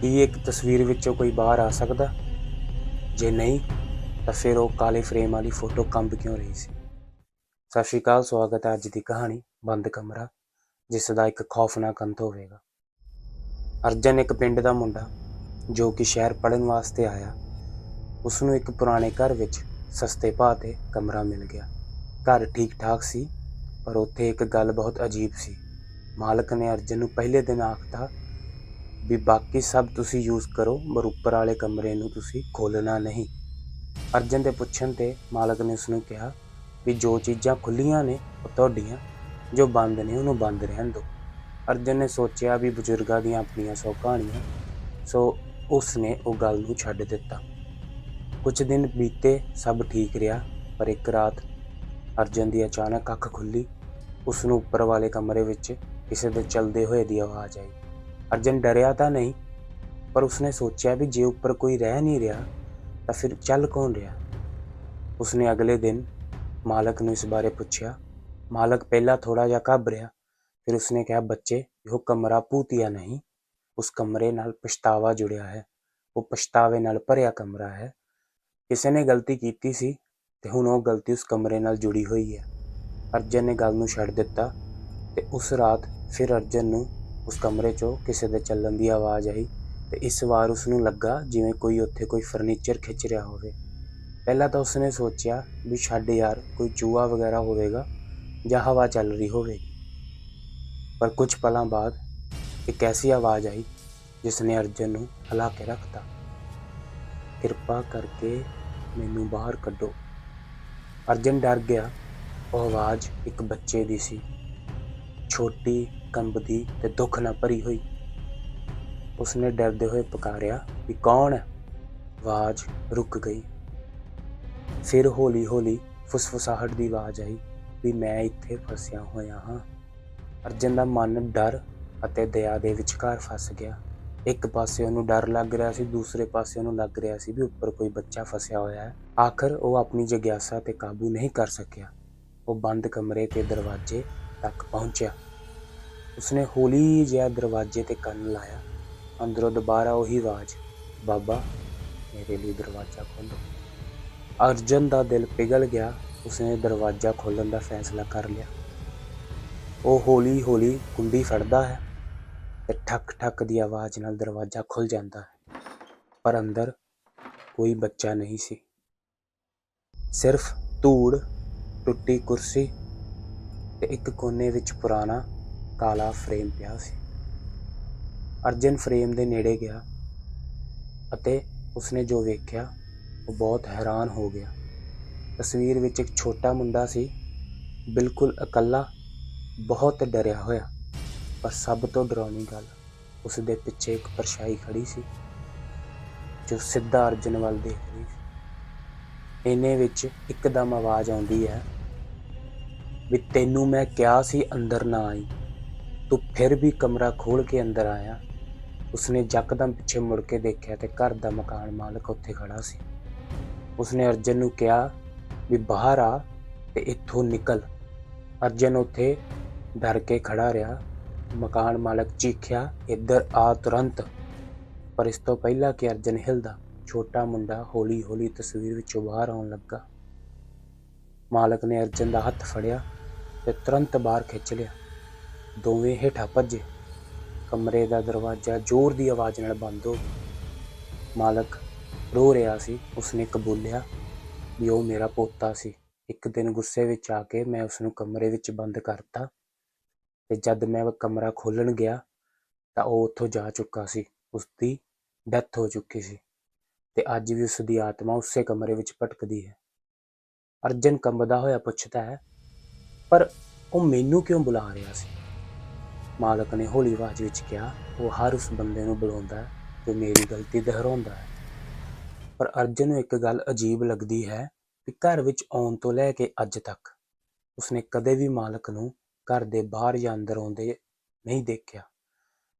ਕੀ ਇੱਕ ਤਸਵੀਰ ਵਿੱਚੋਂ ਕੋਈ ਬਾਹਰ ਆ ਸਕਦਾ? ਜੇ ਨਹੀਂ, ਤਾਂ ਫਿਰ ਉਹ ਕਾਲੇ ਫਰੇਮ ਵਾਲੀ ਫੋਟੋ ਕੰਬ ਕਿਉਂ ਰਹੀ ਸੀ? ਸਤਿ ਸ਼੍ਰੀ ਅਕਾਲ, ਸਵਾਗਤ ਹੈ ਅੱਜ ਦੀ ਕਹਾਣੀ, ਬੰਦ ਕਮਰਾ, ਜਿਸ ਦਾ ਇੱਕ ਖੌਫਨਾਕ ਅੰਤ ਹੋਵੇਗਾ। ਅਰਜਨ ਇੱਕ ਪਿੰਡ ਦਾ ਮੁੰਡਾ, ਜੋ ਕਿ ਸ਼ਹਿਰ ਪੜਨ ਵਾਸਤੇ ਆਇਆ ਉਸ ਨੂੰ ਇੱਕ ਪੁਰਾਣੇ ਘਰ ਵਿੱਚ ਸਸਤੇ ਭਾਅ ਤੇ ਕਮਰਾ ਮਿਲ ਗਿਆ। ਘਰ ਠੀਕ ਠਾਕ ਸੀ, ਪਰ ਉੱਥੇ ਇੱਕ ਗੱਲ ਬਹੁਤ ਅਜੀਬ ਸੀ। ਮਾਲਕ ਨੇ ਅਰਜਨ ਨੂੰ ਪਹਿਲੇ ਦਿਨ ਆਖਤਾ ਵੀ ਬਾਕੀ ਸਭ ਤੁਸੀਂ ਯੂਜ਼ ਕਰੋ, ਪਰ ਉੱਪਰ ਵਾਲੇ ਕਮਰੇ ਨੂੰ ਤੁਸੀਂ ਖੋਲਣਾ ਨਹੀਂ। ਅਰਜਨ ਦੇ ਪੁੱਛਣ ਤੇ ਮਾਲਕ ਨੇ ਉਸ ਨੂੰ ਕਿਹਾ ਵੀ ਜੋ ਚੀਜ਼ਾਂ ਖੁੱਲੀਆਂ ਨੇ ਉਹ ਤੁਹਾਡੀਆਂ, ਜੋ ਬੰਦ ਨੇ ਉਹਨੂੰ ਬੰਦ ਰਹਿਣ ਦਿਓ। ਅਰਜਨ ਨੇ ਸੋਚਿਆ ਵੀ ਬਜ਼ੁਰਗਾਂ ਦੀਆਂ ਆਪਣੀਆਂ ਸੌ ਕਹਾਣੀਆਂ, ਸੋ ਉਸ ਨੇ ਉਹ ਗੱਲ ਨੂੰ ਛੱਡ ਦਿੱਤਾ। ਕੁਝ ਦਿਨ ਬੀਤੇ ਸਭ ਠੀਕ ਰਿਹਾ, ਪਰ ਇੱਕ ਰਾਤ ਅਰਜਨ ਦੀ ਅਚਾਨਕ ਅੱਖ ਖੁੱਲੀ ਉਸ ਨੂੰ ਉੱਪਰ ਵਾਲੇ ਕਮਰੇ ਵਿੱਚ ਕਿਸੇ ਦੇ ਚਲਦੇ ਹੋਏ ਦੀ ਆਵਾਜ਼ ਆਈ। ਅਰਜਨ ਡਰਿਆ ਤਾਂ ਨਹੀਂ, ਪਰ ਉਸਨੇ ਸੋਚਿਆ ਵੀ ਜੇ ਉੱਪਰ ਕੋਈ ਰਹਿ ਨਹੀਂ ਰਿਹਾ, ਤਾਂ ਫਿਰ ਚੱਲ ਕੌਣ ਰਿਹਾ? ਉਸਨੇ ਅਗਲੇ ਦਿਨ ਮਾਲਕ ਨੂੰ ਇਸ ਬਾਰੇ ਪੁੱਛਿਆ। ਮਾਲਕ ਪਹਿਲਾਂ ਥੋੜਾ ਜਿਹਾ ਘਬਰਿਆ, ਫਿਰ ਉਸਨੇ ਕਿਹਾ, ਬੱਚੇ, ਇਹ ਕਮਰਾ ਭੂਤੀਆ ਨਹੀਂ। ਉਸ ਕਮਰੇ ਨਾਲ ਪਛਤਾਵਾ ਜੁੜਿਆ ਹੈ। ਉਹ ਪਛਤਾਵੇ ਨਾਲ ਭਰਿਆ ਕਮਰਾ ਹੈ। ਕਿਸੇ ਨੇ ਗਲਤੀ ਕੀਤੀ ਸੀ ਤੇ ਹੁਣ ਉਹ ਗਲਤੀ ਉਸ ਕਮਰੇ ਨਾਲ ਜੁੜੀ ਹੋਈ ਹੈ। ਅਰਜਨ ਨੇ ਗੱਲ ਨੂੰ ਛੱਡ ਦਿੱਤਾ ਤੇ ਉਸ ਰਾਤ ਫਿਰ ਅਰਜਨ ਨੂੰ ਉਸ ਕਮਰੇ 'ਚੋਂ ਕਿਸੇ ਦੇ ਚੱਲਣ ਦੀ ਆਵਾਜ਼ ਆਈ ਅਤੇ ਇਸ ਵਾਰ ਉਸ ਨੂੰ ਲੱਗਾ ਜਿਵੇਂ ਕੋਈ ਉੱਥੇ ਕੋਈ ਫਰਨੀਚਰ ਖਿੱਚ ਰਿਹਾ ਹੋਵੇ। ਪਹਿਲਾਂ ਤਾਂ ਉਸਨੇ ਸੋਚਿਆ ਵੀ ਛੱਡ ਯਾਰ, ਕੋਈ ਚੂਹਾ ਵਗੈਰਾ ਹੋਵੇਗਾ ਜਾਂ ਹਵਾ ਚੱਲ ਰਹੀ ਹੋਵੇਗੀ ਪਰ ਕੁਝ ਪਲਾਂ ਬਾਅਦ ਇੱਕ ਐਸੀ ਆਵਾਜ਼ ਆਈ ਜਿਸ ਨੇ ਅਰਜਨ ਨੂੰ ਹਿਲਾ ਕੇ ਰੱਖਤਾ। ਕਿਰਪਾ ਕਰਕੇ ਮੈਨੂੰ ਬਾਹਰ ਕੱਢੋ। ਅਰਜਨ ਡਰ ਗਿਆ। ਉਹ ਆਵਾਜ਼ ਇੱਕ ਬੱਚੇ ਦੀ ਸੀ। ਛੋਟੀ ਕੰਬਦੀ ਤੇ ਦੁੱਖ ਨਾਲ ਭਰੀ ਹੋਈ। ਉਸਨੇ ਡਰਦੇ ਹੋਏ ਪੁਕਾਰਿਆ ਵੀ ਕੌਣ ਹੈ? ਆਵਾਜ਼ ਰੁਕ ਗਈ। ਫਿਰ ਹੌਲੀ ਹੌਲੀ ਫੁਸਫੁਸਾਹਟ ਦੀ ਆਵਾਜ਼ ਆਈ ਵੀ ਮੈਂ ਇੱਥੇ ਫਸਿਆ ਹੋਇਆ ਹਾਂ। ਅਰਜਨ ਦਾ ਮਨ ਡਰ ਅਤੇ ਦਇਆ ਦੇ ਵਿਚਕਾਰ ਫਸ ਗਿਆ। ਇੱਕ ਪਾਸੇ ਉਹਨੂੰ ਡਰ ਲੱਗ ਰਿਹਾ ਸੀ, ਦੂਸਰੇ ਪਾਸੇ ਉਹਨੂੰ ਲੱਗ ਰਿਹਾ ਸੀ ਵੀ ਉੱਪਰ ਕੋਈ ਬੱਚਾ ਫਸਿਆ ਹੋਇਆ ਹੈ। ਆਖਰ ਉਹ ਆਪਣੀ ਜਗਿਆਸਾ ਤੇ ਕਾਬੂ ਨਹੀਂ ਕਰ ਸਕਿਆ। ਉਹ ਬੰਦ ਕਮਰੇ ਤੇ ਦਰਵਾਜ਼ੇ ਤੱਕ ਪਹੁੰਚਿਆ। ਉਸਨੇ ਹੌਲੀ ਜਿਹਾ ਦਰਵਾਜ਼ੇ ਤੇ ਕੰਨ ਲਾਇਆ। ਅੰਦਰੋਂ ਦੁਬਾਰਾ ਉਹੀ ਆਵਾਜ਼, ਬਾਬਾ, ਮੇਰੇ ਲਈ ਦਰਵਾਜ਼ਾ ਖੋਲੋ ਅਰਜਨ ਦਾ ਦਿਲ ਪਿਘਲ ਗਿਆ। ਉਸਨੇ ਦਰਵਾਜ਼ਾ ਖੋਲਣ ਦਾ ਫੈਸਲਾ ਕਰ ਲਿਆ। ਉਹ ਹੌਲੀ ਹੌਲੀ ਕੁੰਡੀ ਫੜਦਾ ਹੈ ਤੇ ਠੱਕ ਠੱਕ ਦੀ ਆਵਾਜ਼ ਨਾਲ ਦਰਵਾਜ਼ਾ ਖੁੱਲ ਜਾਂਦਾ ਹੈ। ਪਰ ਅੰਦਰ ਕੋਈ ਬੱਚਾ ਨਹੀਂ ਸੀ। ਸਿਰਫ ਧੂੜ, ਟੁੱਟੀ ਕੁਰਸੀ ਤੇ ਇੱਕ ਕੋਨੇ ਵਿੱਚ ਪੁਰਾਣਾ ਕਾਲਾ ਫਰੇਮ ਪਿਆ ਸੀ। ਅਰਜਨ ਫਰੇਮ ਦੇ ਨੇੜੇ ਗਿਆ ਅਤੇ ਉਸਨੇ ਜੋ ਵੇਖਿਆ, ਉਹ ਬਹੁਤ ਹੈਰਾਨ ਹੋ ਗਿਆ। ਤਸਵੀਰ ਵਿੱਚ ਇੱਕ ਛੋਟਾ ਮੁੰਡਾ ਸੀ, ਬਿਲਕੁਲ ਇਕੱਲਾ, ਬਹੁਤ ਡਰਿਆ ਹੋਇਆ। ਪਰ ਸਭ ਤੋਂ ਡਰਾਉਣੀ ਗੱਲ ਉਸ ਦੇ ਪਿੱਛੇ ਇੱਕ ਪਰਛਾਈ ਖੜੀ ਸੀ, ਜੋ ਸਿੱਧਾ ਅਰਜਨ ਵੱਲ ਦੇਖ ਰਹੀ ਸੀ। ਇਹਨੇ ਵਿੱਚ ਇੱਕਦਮ ਆਵਾਜ਼ ਆਉਂਦੀ ਹੈ ਵੀ, ਤੈਨੂੰ ਮੈਂ ਕਿਹਾ ਸੀ ਅੰਦਰ ਨਾ ਆਈ। ਤੂੰ ਫਿਰ ਵੀ ਕਮਰਾ ਖੋਲ ਕੇ ਅੰਦਰ ਆਇਆ। ਉਸਨੇ ਯਕਦਮ ਪਿੱਛੇ ਮੁੜ ਕੇ ਦੇਖਿਆ ਤੇ ਘਰ ਦਾ ਮਕਾਨ ਮਾਲਕ ਉੱਥੇ ਖੜਾ ਸੀ। ਉਸਨੇ ਅਰਜਨ ਨੂੰ ਕਿਹਾ ਵੀ ਬਾਹਰ ਆ ਤੇ ਇੱਥੋਂ ਨਿਕਲ। ਅਰਜਨ ਉੱਥੇ ਡਰ ਕੇ ਖੜਾ ਰਿਹਾ। ਮਕਾਨ ਮਾਲਕ ਚੀਖਿਆ, ਇੱਧਰ ਆ ਤੁਰੰਤ। ਪਰ ਇਸ ਤੋਂ ਪਹਿਲਾਂ ਕਿ ਅਰਜਨ ਹਿਲਦਾ, ਛੋਟਾ ਮੁੰਡਾ ਹੌਲੀ ਹੌਲੀ ਤਸਵੀਰ ਵਿੱਚੋਂ ਬਾਹਰ ਆਉਣ ਲੱਗਾ। ਮਾਲਕ ਨੇ ਅਰਜਨ ਦਾ ਹੱਥ ਫੜਿਆ ਤੇ ਤੁਰੰਤ ਬਾਹਰ ਖਿੱਚ ਲਿਆ। ਦੋਵੇਂ ਹੇਠਾਂ ਭੱਜੇ। ਕਮਰੇ ਦਾ ਦਰਵਾਜ਼ਾ ਜ਼ੋਰ ਦੀ ਆਵਾਜ਼ ਨਾਲ ਬੰਦ ਹੋ ਮਾਲਕ ਰੋ ਰਿਹਾ ਸੀ, ਉਸਨੇ ਕਬੂਲਿਆ ਵੀ ਉਹ ਮੇਰਾ ਪੋਤਾ ਸੀ। ਇੱਕ ਦਿਨ ਗੁੱਸੇ ਵਿੱਚ ਆ ਕੇ ਮੈਂ ਉਸ ਨੂੰ ਕਮਰੇ ਵਿੱਚ ਬੰਦ ਕਰਤਾ ਤੇ ਜਦ ਮੈਂ ਉਹ ਕਮਰਾ ਖੋਲਣ ਗਿਆ ਤਾਂ ਉਹ ਉੱਥੋਂ ਜਾ ਚੁੱਕਾ ਸੀ। ਉਸ ਦੀ ਡੈਥ ਹੋ ਚੁੱਕੀ ਸੀ ਤੇ ਅੱਜ ਵੀ ਉਸ ਦੀ ਆਤਮਾ ਉਸੇ ਕਮਰੇ ਵਿੱਚ ਭਟਕਦੀ ਹੈ। ਅਰਜਨ ਕੰਬਦਾ ਹੋਇਆ ਪੁੱਛਦਾ ਹੈ, ਪਰ ਉਹ ਮੈਨੂੰ ਕਿਉਂ ਬੁਲਾ ਰਿਹਾ ਸੀ? ਮਾਲਕ ਨੇ ਹੌਲੀ ਆਵਾਜ਼ ਵਿੱਚ ਕਿਹਾ, ਉਹ ਹਰ ਉਸ ਬੰਦੇ ਨੂੰ ਬੁਲਾਉਂਦਾ ਹੈ ਜੋ ਮੇਰੀ ਗਲਤੀ ਦੁਹਰਾਉਂਦਾ ਹੈ। ਪਰ ਅਰਜਨ ਨੂੰ ਇੱਕ ਗੱਲ ਅਜੀਬ ਲੱਗਦੀ ਹੈ ਕਿ ਘਰ ਵਿੱਚ ਆਉਣ ਤੋਂ ਲੈ ਕੇ ਅੱਜ ਤੱਕ ਉਸਨੇ ਕਦੇ ਵੀ ਮਾਲਕ ਨੂੰ ਘਰ ਦੇ ਬਾਹਰ ਜਾਂ ਅੰਦਰ ਆਉਂਦੇ ਨਹੀਂ ਦੇਖਿਆ।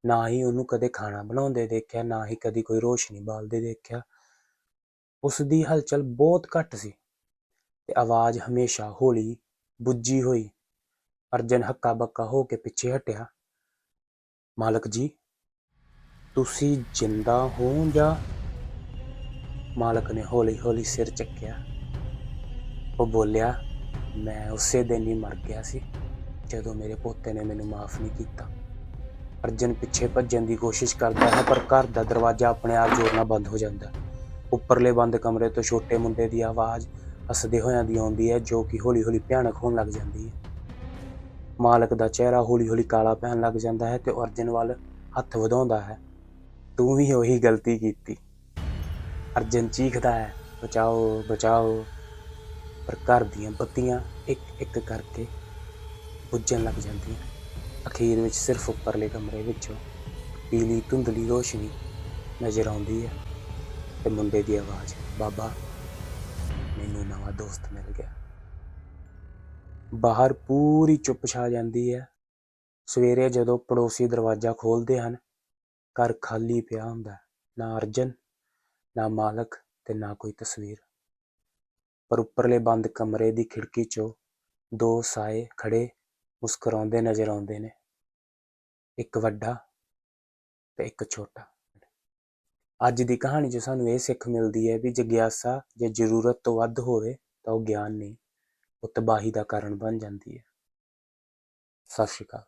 ਨਾ ਹੀ ਉਹਨੂੰ ਕਦੇ ਖਾਣਾ ਬਣਾਉਂਦੇ ਦੇਖਿਆ, ਨਾ ਹੀ ਕਦੀ ਕੋਈ ਰੋਸ਼ਨੀ ਬਾਲਦੇ ਦੇਖਿਆ। ਉਸ ਦੀ ਹਲਚਲ ਬਹੁਤ ਘੱਟ ਸੀ ਤੇ ਆਵਾਜ਼ ਹਮੇਸ਼ਾ ਹੌਲੀ ਬੁੱਝੀ ਹੋਈ। ਅਰਜਨ ਹੱਕਾ ਬੱਕਾ ਹੋ ਕੇ ਪਿੱਛੇ ਹਟਿਆ। ਮਾਲਕ ਜੀ, ਤੁਸੀਂ ਜਿੰਦਾ ਹੋ ਜਾਂ ਮਾਲਕ ਨੇ ਹੌਲੀ ਹੌਲੀ ਸਿਰ ਚੱਕਿਆ? ਉਹ ਬੋਲਿਆ, ਮੈਂ ਉਸੇ ਦਿਨ ਹੀ ਮਰ ਗਿਆ ਸੀ, ਜਦੋਂ ਮੇਰੇ ਪੋਤੇ ਨੇ ਮੈਨੂੰ ਮਾਫ ਨਹੀਂ ਕੀਤਾ। ਅਰਜਨ ਪਿੱਛੇ ਭੱਜਣ ਦੀ ਕੋਸ਼ਿਸ਼ ਕਰਦਾ ਹੈ, ਪਰ ਘਰ ਦਾ ਦਰਵਾਜ਼ਾ ਆਪਣੇ ਆਪ ਜ਼ੋਰ ਨਾਲ ਬੰਦ ਹੋ ਜਾਂਦਾ। ਉੱਪਰਲੇ ਬੰਦ ਕਮਰੇ ਤੋਂ ਛੋਟੇ ਮੁੰਡੇ ਦੀ ਆਵਾਜ਼ ਹੱਸਦੇ ਹੋਇਆਂ ਦੀ ਆਉਂਦੀ ਹੈ, ਜੋ ਕਿ ਹੌਲੀ ਹੌਲੀ ਭਿਆਨਕ ਹੋਣ ਲੱਗ ਜਾਂਦੀ ਹੈ। ਮਾਲਕ ਦਾ ਚਿਹਰਾ ਹੌਲੀ ਹੌਲੀ ਕਾਲਾ ਪੈਣ ਲੱਗ ਜਾਂਦਾ ਹੈ ਤੇ ਉਹ ਅਰਜਨ ਵੱਲ ਹੱਥ ਵਧਾਉਂਦਾ ਹੈ। ਤੂੰ ਵੀ ਉਹੀ ਗਲਤੀ ਕੀਤੀ। ਅਰਜਨ ਚੀਖਦਾ ਹੈ, ਬਚਾਓ ਬਚਾਓ। ਪਰ ਘਰ ਦੀਆਂ ਬੱਤੀਆਂ ਇੱਕ ਇੱਕ ਕਰਕੇ ਬੁੱਝਣ ਲੱਗ ਜਾਂਦੀਆਂ ਅਖੀਰ ਵਿੱਚ ਸਿਰਫ ਉੱਪਰਲੇ ਕਮਰੇ ਵਿੱਚੋਂ ਪੀਲੀ ਧੁੰਦਲੀ ਰੋਸ਼ਨੀ ਨਜ਼ਰ ਆਉਂਦੀ ਹੈ ਤੇ ਮੁੰਡੇ ਦੀ ਆਵਾਜ਼, ਬਾਬਾ, ਮੈਨੂੰ ਨਵਾਂ ਦੋਸਤ ਮਿਲ ਗਿਆ। ਬਾਹਰ ਪੂਰੀ ਚੁੱਪ ਛਾ ਜਾਂਦੀ ਹੈ। ਸਵੇਰੇ ਜਦੋਂ ਪੜੋਸੀ ਦਰਵਾਜ਼ਾ ਖੋਲਦੇ ਹਨ, ਘਰ ਖਾਲੀ ਪਿਆ ਹੁੰਦਾ ਹੈ। ਨਾ ਅਰਜਨ, ਨਾ ਮਾਲਕ ਤੇ ਨਾ ਕੋਈ ਤਸਵੀਰ। ਪਰ ਉੱਪਰਲੇ ਬੰਦ ਕਮਰੇ ਦੀ ਖਿੜਕੀ 'ਚੋਂ ਦੋ ਸਾਏ ਖੜੇ ਮੁਸਕਰਾਉਂਦੇ ਨਜ਼ਰ ਆਉਂਦੇ ਨੇ। ਇੱਕ ਵੱਡਾ ਤੇ ਇੱਕ ਛੋਟਾ। ਅੱਜ ਦੀ ਕਹਾਣੀ 'ਚ ਸਾਨੂੰ ਇਹ ਸਿੱਖ ਮਿਲਦੀ ਹੈ ਵੀ ਜਗਿਆਸਾ ਜੇ ਜ਼ਰੂਰਤ ਤੋਂ ਵੱਧ ਹੋਵੇ ਤਾਂ ਉਹ ਗਿਆਨ ਨਹੀਂ। ਉਹ ਤਬਾਹੀ ਦਾ ਕਾਰਨ ਬਣ ਜਾਂਦੀ ਹੈ। ਸਤਿ ਸ਼੍ਰੀ ਅਕਾਲ।